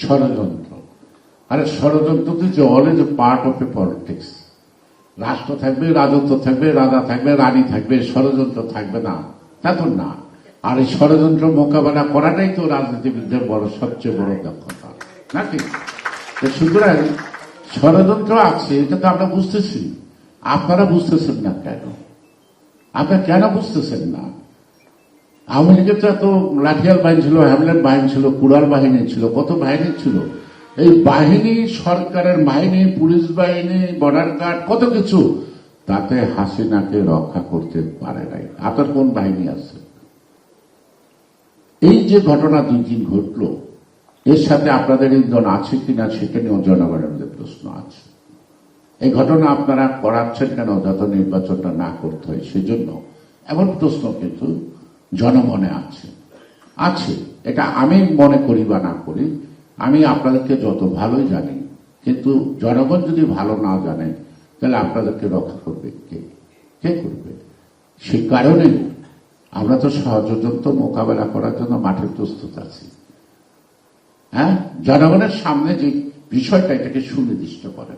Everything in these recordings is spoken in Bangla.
ষড়যন্ত্র। আরে ষড়যন্ত্র তো all is part of a politics রাষ্ট্র থাকবে, রাজত্ব থাকবে, রাজা থাকবে, রানী থাকবে, ষড়যন্ত্র থাকবে না। তা তো না। আর এই ষড়যন্ত্র মোকাবেলা করাটাই তো রাজনীতিবিদদের বড়, সবচেয়ে বড় দক্ষতা। নাকি? সুতরাং ষড়যন্ত্র আছে, এটা তো আমরা বুঝতেছি। আপনারা বুঝতেছেন না কেন? আপনারা কেন বুঝতেছেন না? আওয়ামী লীগের তো এত লাঠিয়াল বাহিনী ছিল, হ্যামলেট বাহিনী ছিল, কুড়াল বাহিনী ছিল, কত বাহিনী ছিল? এই বাহিনী, সরকারের বাহিনী, পুলিশ বাহিনী বর্ডার গার্ড কত কিছু, তাতে হাসিনাকে রক্ষা করতে পারে নাই। আপনার কোন বাহিনী আছে? এই যে ঘটনা দুই দিন ঘটল, এর সাথে আপনাদের ইন্ধন আছে কিনা, সেটা নিয়েও জনগণের প্রশ্ন আছে। এই ঘটনা আপনারা করাচ্ছেন কেন, যত নির্বাচনটা না করতে হয় সেজন্য? এমন প্রশ্ন কিন্তু জনমনে আছে। আছে, এটা আমি মনে করি বা না করি, আমি আপনাদেরকে যত ভালোই জানি, কিন্তু জনগণ যদি ভালো না জানে, তাহলে আপনাদেরকে রক্ষা করবে কে? কে করবে? সে কারণে আমরা তো সহযোগিত মোকাবেলা করার জন্য মাঠে প্রস্তুত আছি। হ্যাঁ? জনগণের সামনে যে বিষয়টা, এটাকে সুনির্দিষ্ট করেন।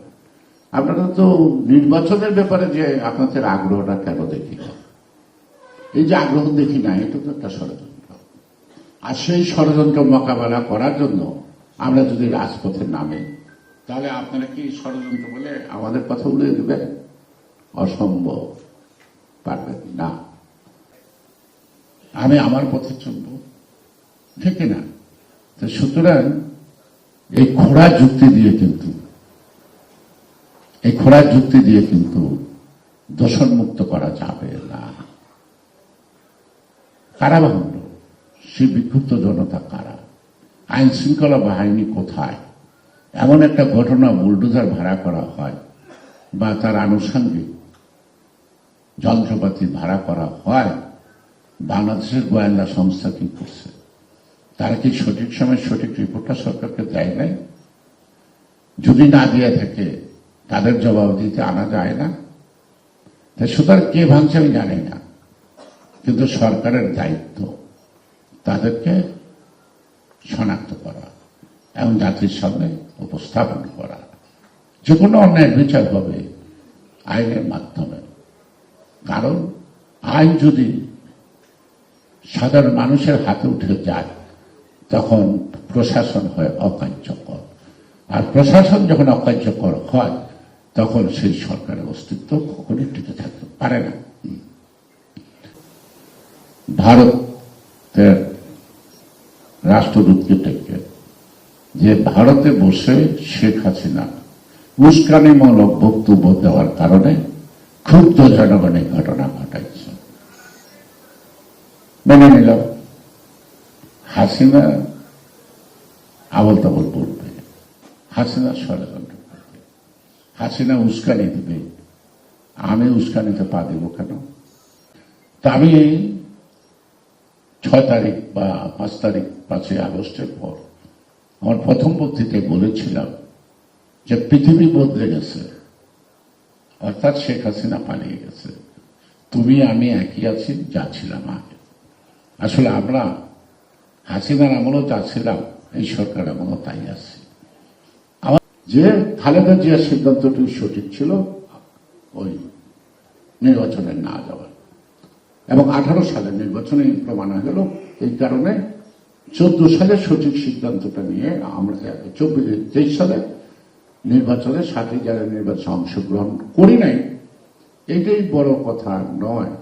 আপনারা তো নির্বাচনের ব্যাপারে যে আপনাদের আগ্রহটা কেন দেখি না? এই যে আগ্রহ দেখি না, এটা তো একটা ষড়যন্ত্র। আর সেই ষড়যন্ত্র মোকাবেলা করার জন্য আমরা যদি রাজপথে নামে, তাহলে আপনারা কি ষড়যন্ত্র বলে আমাদের কথা উড়িয়ে দেবেন? অসম্ভব। পারবেন না। আমি আমার পথে চলব। ঠিক না তো সুতরাং এই খোড়া যুক্তি দিয়ে কিন্তু, এই খোড়া যুক্তি দিয়ে কিন্তু দোষণমুক্ত করা যাবে না। কারা ভাঙল সে বিক্ষুব্ধ জনতা কারা? আইন শৃঙ্খলা বাহিনী কোথায়? এমন একটা ঘটনা বুলডোজার ভাড়া করা হয় বা তার আনুষঙ্গিক যন্ত্রপাতি ভাড়া করা হয়, বাংলাদেশের গোয়েন্দা সংস্থা কি করছে? তারা কি সঠিক সময় সঠিক রিপোর্টটা সরকারকে দেয় নাই? যদি না দিয়ে থাকে, তাদের জবাব দিতে আনা যায় না? তাই সুতরাং কে ভাঙছে আমি জানি না। কিন্তু সরকারের দায়িত্ব তাদেরকে শনাক্ত করা এবং জাতির সামনে উপস্থাপন করা। যে কোনো অন্যায় বিচার হবে আইনের মাধ্যমে। কারণ আইন যদি সাধারণ মানুষের হাতে উঠে যায়, তখন প্রশাসন হয় অকার্যকর। আর প্রশাসন যখন অকার্যকর হয়, তখন সেই সরকারের অস্তিত্ব কখনই টিকে থাকতে পারে না। ভারতের রাষ্ট্রদূতকে থেকে যে ভারতে বসে শেখ হাসিনা উস্কানিমূলক বক্তব্য দেওয়ার কারণে ক্ষুব্ধ জনগণ এই ঘটনা ঘটাইছে। মেনে নিলাম, হাসিনা আবল তাবল বলবে, হাসিনা ষড়যন্ত্র করবে, হাসিনা উস্কানি দেবে, আমি উস্কানিতে পা দেব কেন? তা আমি ছয় তারিখ বা পাঁচ তারিখ, পাঁচই আগস্টের পর আমার প্রথম বক্তৃতায় বলেছিলাম যে পৃথিবী বদলে গেছে, অর্থাৎ শেখ হাসিনা পালিয়ে গেছে। তুমি, আমি একই আছি, যা ছিলাম আগে। আসলে আমরা হাসিনার আমলও যা ছিলাম, এই সরকার আমলও তাই আছি। আমার যে খালেদা জিয়ার সিদ্ধান্তটি সঠিক ছিল, ওই নির্বাচনে না যাওয়ার। এবং আঠারো সালের নির্বাচনে প্রমাণ হয়ে গেল এই কারণে চোদ্দ সালে সঠিক সিদ্ধান্তটা নিয়ে আমরা, চব্বিশ, তেইশ সালে নির্বাচনে সাতই যারা নির্বাচনে অংশগ্রহণ করি নাই, এটাই বড় কথা নয়।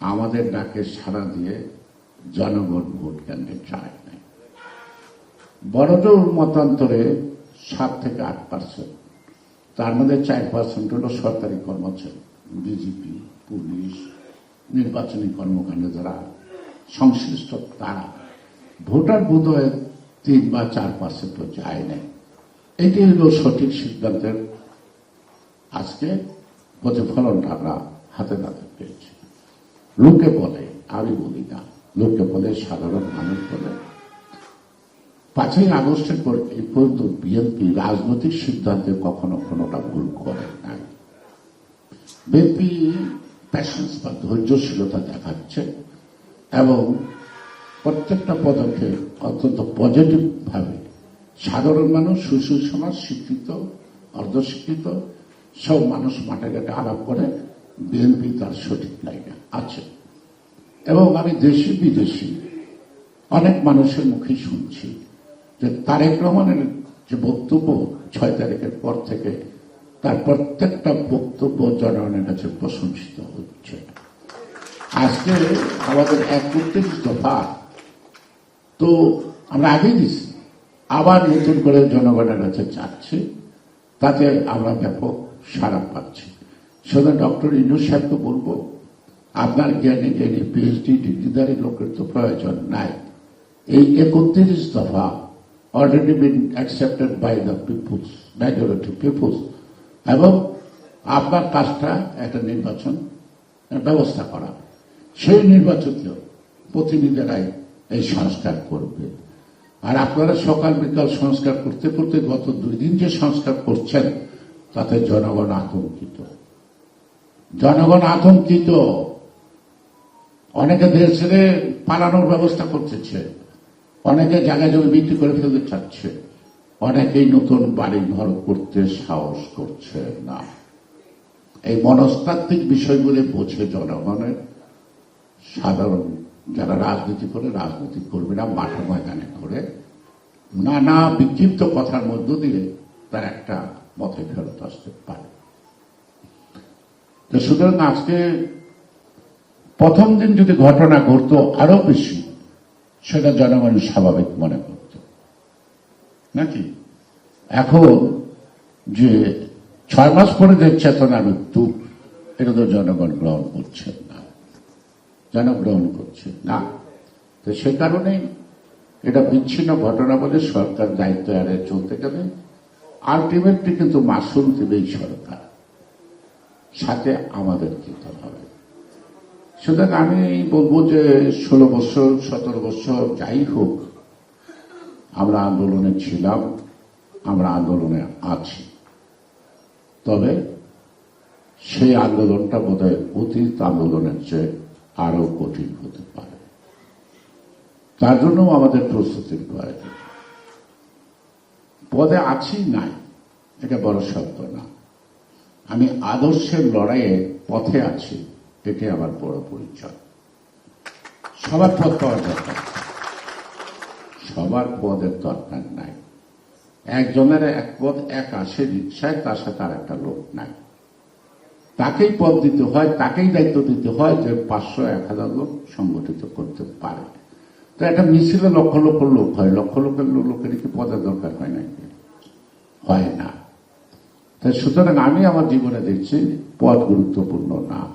আমাদের ডাকে সাড়া দিয়ে জনগণ ভোট কেন্দ্রে যায় নাই। বড়জোর মতান্তরে সাত থেকে আট পার্সেন্ট। তার মধ্যে চার পার্সেন্ট হল সরকারি কর্মচারী, বিজেপি, পুলিশ নির্বাচনী কর্মকাণ্ডে যারা সংশ্লিষ্ট, তারা ভোটার বোধ হয় তিন বা চার পার্সেন্ট যায় নাই এটি হল সঠিক সিদ্ধান্তের আজকে প্রতিফলনটা আমরা হাতে নাতে পেয়েছি। লোকে বলে, আমি বলি না, লোকে বলে, সাধারণ মানুষ বলে। পাঁচই আগস্টের পর এই পর্যন্ত বিএনপি রাজনৈতিক সিদ্ধান্তে কখনো কোনোটা ভুল করে নাই। বিএনপি প্যাশন্স বা ধৈর্যশীলতা দেখাচ্ছে এবং প্রত্যেকটা পদক্ষেপ অত্যন্ত পজিটিভ ভাবে সাধারণ মানুষ, সুশীল সমাজ, শিক্ষিত, অর্ধশিক্ষিত, সব মানুষ মাঠে ঘাটে আলাপ করে, বিএনপি তার সঠিক লাইনে আছে। এবং আমি দেশি বিদেশি অনেক মানুষের মুখে শুনছি যে তারেক রহমানের যে বক্তব্য ছয় তারিখের পর থেকে তার প্রত্যেকটা বক্তব্য জনগণের কাছে প্রশংসিত হচ্ছে। আজকে আমাদের একত্রিশ দফা। তো আমরা আগেই দিছি আবার নতুন করে জনগণের কাছে চাচ্ছি তাতে আমরা ব্যাপক সাড়া পাচ্ছি। শুধু ডক্টর ইনু সাহেবকে বলব, আপনার জ্ঞানী জ্ঞানী পিএইচডি ডিগ্রিধারী লোকের তো প্রয়োজন নাই। এই একত্রিশ দফা already been accepted by the peoples majority peoples এবং আপনার কাজটা একটা নির্বাচন ব্যবস্থা করা। সেই নির্বাচনীয় প্রতিনিধিরাই এই সংস্কার করবে। আর আপনারা সকাল বিকাল সংস্কার করতে করতে গত দুই দিন যে সংস্কার করছেন, তাতে জনগণ আতঙ্কিত। জনগণ আতঙ্কিত। অনেকে দেশ ছেড়ে পালানোর ব্যবস্থা করতেছে। অনেকে জায়গা জমি বিক্রি করে ফেলতে চাচ্ছে। অনেকেই নতুন বাড়ি ঘর করতে সাহস করছে না। এই মনস্তাত্ত্বিক বিষয়গুলি বোঝে জনগণের। সাধারণ যারা রাজনীতি করে, রাজনীতি করবে না, মাঠে ময়দানে করে। নানা বিক্ষিপ্ত কথার মধ্য দিয়ে তার একটা মতে ফেরত আসতে পারে। তো সুতরাং আজকে প্রথম দিন যদি ঘটনা ঘটতো আরও বেশি, সেটা জনগণ স্বাভাবিক মনে করত। নাকি? এখন যে ছয় মাস পরে যে চেতনা মৃত্যু, এটা তো জনগণ গ্রহণ করছে না। জনগ্রহণ করছে না। তো সে কারণে এটা বিচ্ছিন্ন ঘটনা বলে সরকার দায়িত্ব এড়ে চলতে গেলে আলটিমেটলি কিন্তু মাসুল দেবেই সরকার। সাথে আমাদের দিতে হবে। সুতরাং আমি বলব যে ষোলো বছর, সতেরো বছর যাই হোক আমরা আন্দোলনে ছিলাম, আমরা আন্দোলনে আছি। তবে সেই আন্দোলনটা বোধহয় অতীত আন্দোলনের চেয়ে আরও কঠিন হতে পারে। তার জন্য আমাদের প্রস্তুতির প্রয়োজন পদে আছি নাই, এটা বড় শব্দ না। আমি আদর্শের লড়াইয়ে পথে আছি এটি আমার বড় পরিচয়। সবার পথ পাওয়া দরকার। সবার পদের দরকার নাই। একজনের এক পদ এক আসে রিক্সায় তার সাথে আর একটা লোক নাই। তাকেই পদ দিতে হয়, তাকেই দায়িত্ব দিতে হয় যে পাঁচশো এক হাজার লোক সংগঠিত করতে পারে। তো একটা মিছিলে লক্ষ লক্ষ লোক হয়, লক্ষ লক্ষ লোকের কি পদের দরকার হয় নাকি? হয় না। তাই সুতরাং আমি আমার জীবনে দেখছি পদ গুরুত্বপূর্ণ না।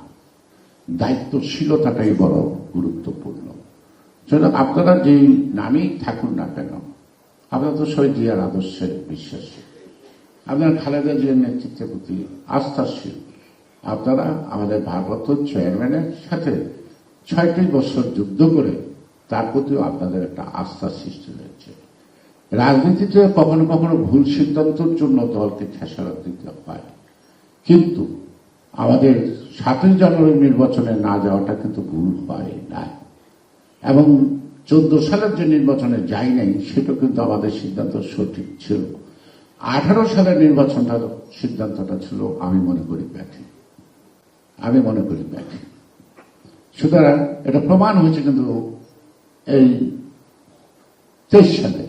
দায়িত্বশীলতাটাই বড় গুরুত্বপূর্ণ। সুতরাং আপনারা যেই নামেই থাকুন না কেন, আপনারা তো শহীদ জিয়ার আদর্শে বিশ্বাসী। আপনারা খালেদা জিয়ার নেতৃত্বের প্রতি আস্থাশীল। আপনারা আমাদের ভারপ্রাপ্ত চেয়ারম্যানের সাথে ছয়টি বছর যুদ্ধ করে তার প্রতিও আপনাদের একটা আস্থা সৃষ্টি হয়েছে। রাজনীতিতে কখনো কখনো ভুল সিদ্ধান্তের জন্য দলকে খেসারত দিতে হয়। কিন্তু আমাদের সাতই জানুয়ারি নির্বাচনে না যাওয়াটা কিন্তু ভুল হয় নাই। এবং চোদ্দ সালের যে নির্বাচনে যাই নাই, সেটা কিন্তু আমাদের সিদ্ধান্ত সঠিক ছিল। আঠারো সালের নির্বাচনটার সিদ্ধান্তটা ছিল, আমি মনে করি ব্যাঠি। আমি মনে করি ব্যাঠি। সুতরাং এটা প্রমাণ হয়েছে কিন্তু এই তেইশ সালে।